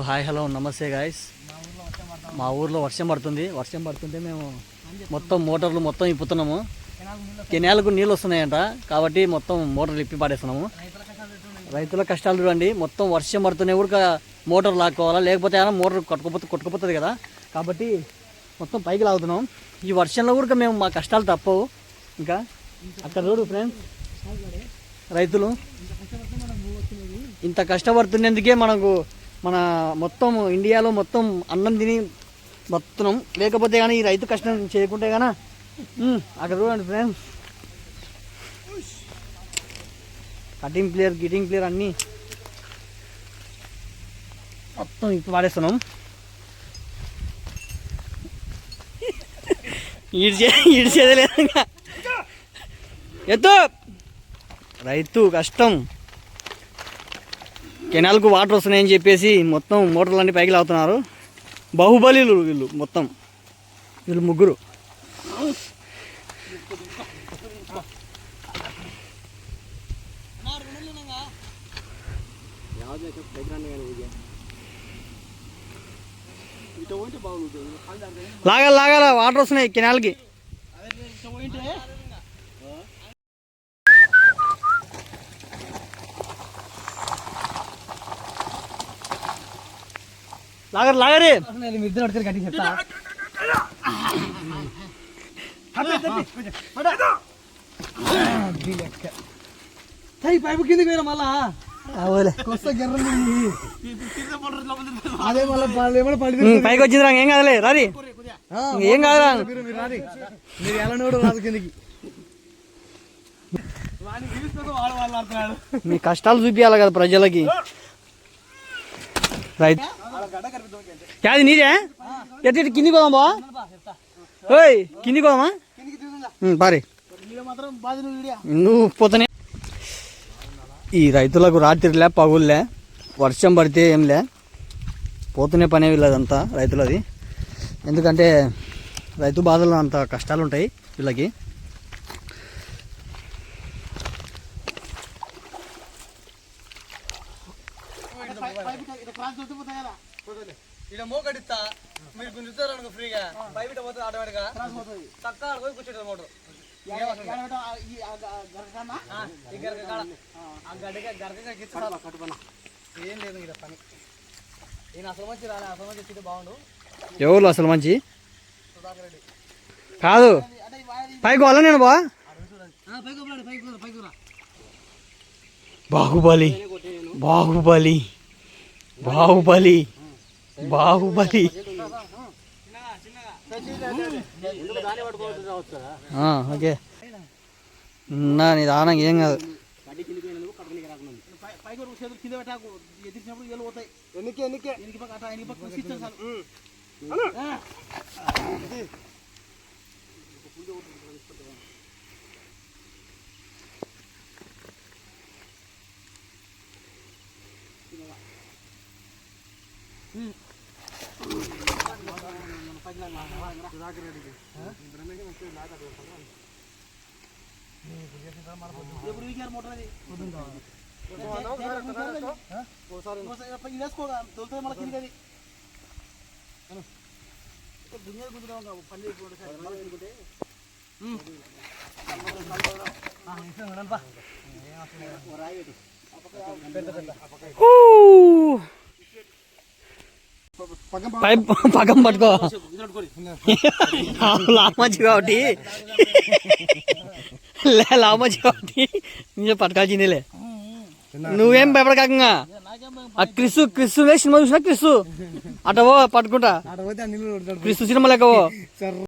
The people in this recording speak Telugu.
హాయ్ హలో నమస్తే గాయస్ మా ఊర్లో వర్షం పడుతుంది. వర్షం పడుతుంటే మేము మొత్తం మోటార్లు మొత్తం ఇప్పుతున్నాము. కెనాలకు నీళ్ళు వస్తున్నాయంట. కాబట్టి మొత్తం మోటార్లు ఇప్పి పాడేస్తున్నాము. రైతుల కష్టాలు చూడండి. మొత్తం వర్షం పడుతున్న కూడా మోటార్ లాక్కోవాలా? లేకపోతే ఏమైనా మోటార్ కొట్టుకుపోతే కొట్టుకుపోతుంది కదా? కాబట్టి మొత్తం పైకి లాగుతున్నాం. ఈ వర్షంలో కూడా మేము మా కష్టాలు తప్పవు. ఇంకా అక్కడ చూడు ఫ్రెండ్స్ రైతులు. ఇంత కష్టపడుతున్నందుకే మనకు మన మొత్తం ఇండియాలో మొత్తం అన్నం తిని బతున్నాం. లేకపోతే కానీ ఈ రైతు కష్టం చేయకుంటే కానీ అక్కడ చూడండి friends cutting player getting player అన్నీ మొత్తం ఇప్పుడు వాడేస్తున్నాం. ఈడ్చే ఈడ్చేదే లేదు ఎత్తు! రైతు కష్టం. కెనాల్కు వాటర్ వస్తున్నాయని చెప్పేసి మొత్తం మోటార్లన్నీ పైకి లాగుతున్నారు. బాహుబలిలు వీళ్ళు మొత్తం. వీళ్ళు ముగ్గురు. లాగాలి లాగాల వాటర్ వస్తున్నాయి కెనాల్కి. లాగరు లాగరే. ఇద్దరు అడితే గట్టి చెప్తా పైపు కిందకి పోయినా మళ్ళా అదే మళ్ళీ పైకి వచ్చింది ఏం కాదులే రాది ఏం కాదురా. మీరు ఎలా నోడు రాదు కిందకి మీ కష్టాలు చూపించాలి కదా ప్రజలకి. రైట్. యాది నీదే ఎట్ ఇటు కిందికి పోదాం బా ఓయ్ కిందికి పోదామా కిందకి పారి నువ్వు పోతనే ఈ రైతులకు రాత్రిలే పగుల్లే వర్షం పడితే ఏంలే పోతూనే పనే వీళ్ళదంతా రైతులది ఎందుకంటే రైతు బాధలు అంత కష్టాలు ఉంటాయి వీళ్ళకి ఇక్కడ మోకడిస్తా మీరు గుంజుతారు అనుకో ఫ్రీగా. బయట పోతుంది ఆటోమేటిక్గా చక్కగా ఆడ పోయి కూర్చుంటుంది మోటార్. ఏం లేదు. ఇక్కడ పని. నేను అసలు మంచి రాలే అసలు మంచి బాగుండు. ఎవరు అసలు మంచి? కాదు. పైకి వాళ్ళ నేను బా? బాహుబలి. బాహుబలి. బాహుబలి. బాహుబలి. ఓకే. నా నిదానం ఏం కాదు. పై- ఎప్పుడు వీకారు మోటార్ అది ఇది దొరుకుతుంది మళ్ళీ కిందికి అది దునియా గుంజుదాం పని చేయకుండా కిందికుంటే హూ. పై పక్కం పట్టుకో లామచ్చి కాబట్టి లామచ్చి కాబట్టి నేను పట్టుకాల్సిందేలే నువ్వేం భయపడకాకంగా ఆ క్రిస్సు క్రిస్సు సినిమా చూసినా క్రిస్సు అటవో పట్టుకుంటా. క్రిస్సు సినిమా లెక్కవో సార్